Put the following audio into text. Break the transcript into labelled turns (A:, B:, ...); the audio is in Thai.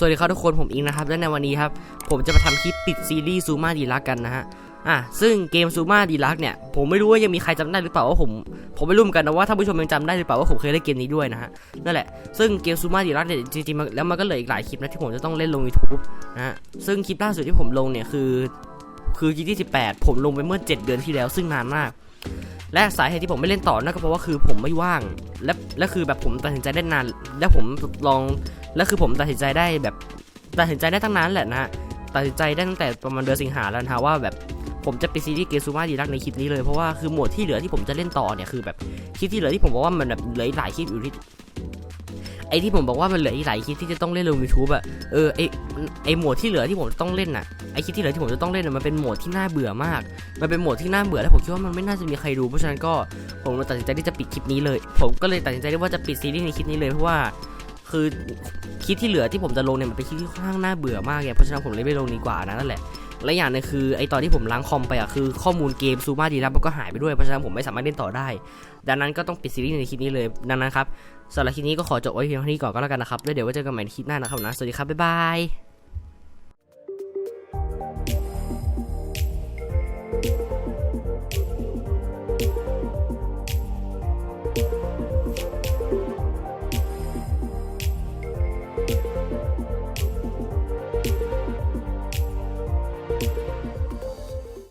A: สวัสดีครับทุกคนผมอิงนะครับและในวันนี้ครับผมจะมาทำคลิปปิดซีรีส์ซูมาดีลักกันนะฮะอะซึ่งเกมซูมาดีลักเนี่ยผมไม่รู้ว่ายังมีใครจำได้หรือเปล่าว่าผมผมไม่รู้เหมือนกันนะว่าท่านผู้ชมยังจำได้หรือเปล่าว่าผมเคยเล่นเกมนี้ด้วยนะฮะนั่นแหละซึ่งเกมซูมาดีลักเนี่ยจริงๆแล้วมันก็เหลืออีกหลายคลิปนะที่ผมจะต้องเล่นลง YouTube นะฮะซึ่งคลิปล่าสุดที่ผมลงเนี่ยคือคือคลิปที่18 ผมลงไปเมื่อ 7 เดือนที่แล้ว ซึ่งนานมากและสาเหตุที่ผมไม่เล่นต่อนั่นก็เพราะว่าคือผมไม่ว่าง และและคือแบบผมตัดสินใจได้นาน และผมลองและคือผมตัดสินใจได้แบบตัดสินใจได้ตั้งนานแหละนะฮะตัดสินใจได้ตั้งแต่ประมาณเดือนสิงหาแล้วนะว่าแบบผมจะปิดซีรีส์เกซูมาดีรักในคลิปนี้เลยเพราะว่าคือหมวดที่เหลือที่ผมจะเล่นต่อเนี่ยคือแบบคลิปที่เหลือที่ผมบอกว่ามันแบบเหลืออีกหลายคลิปอยู่ที่ไอที่ผมบอกว่ามันเหลืออีกหลายคลิปที่จะต้องเล่นลง YouTube อะเออไอไอหมวดที่เหลือที่ผมต้องเล่นน่ะไอคลิปที่เหลือที่ผมจะต้องเล่นน่ะมันเป็นหมวดที่น่าเบื่อมาก มันเป็นโหมดที่น่าเบื่อและผมคิดว่ามันไม่น่าจะมีใครดูเพราะฉะนั้นก็ผมตัดสินใจที่จะปิดคลิปนี้เลย ผมก็เลยตัดสินใจที่ว่าจะปิดซีรีส์ในคลิปนี้เลยเพราะว่า คือคลิปที่เหลือที่ผมจะลงเนี่ยมันเป็นคลิปที่ค่อนข้างน่าเบื่อมากไงเพราะฉะนั้นผมเลยไม่ลงดีกว่านะนั่นแหละและอย่างนึงคือไอตอนที่ผมล้างคอมไปอะคือข้อมูลเกมซูมาดีแล้วมันก็หายไปด้วยเพราะฉะนั้นผมไม่สามารถเล่นต่อได้ ดังนั้นก็ต้องปิดซีรีส์ในคลิปนี้เลยดังนั้นครับสำหรับคลิปนี้ก็ขอจบไว้เพียงเท่านี้ก่อนก็แล้วกันนะครับแล้วเดี๋ยวไว้เจอกันใหม่ในคลิปหน้านะครับนะสวัสดีครับบ๊ายบาย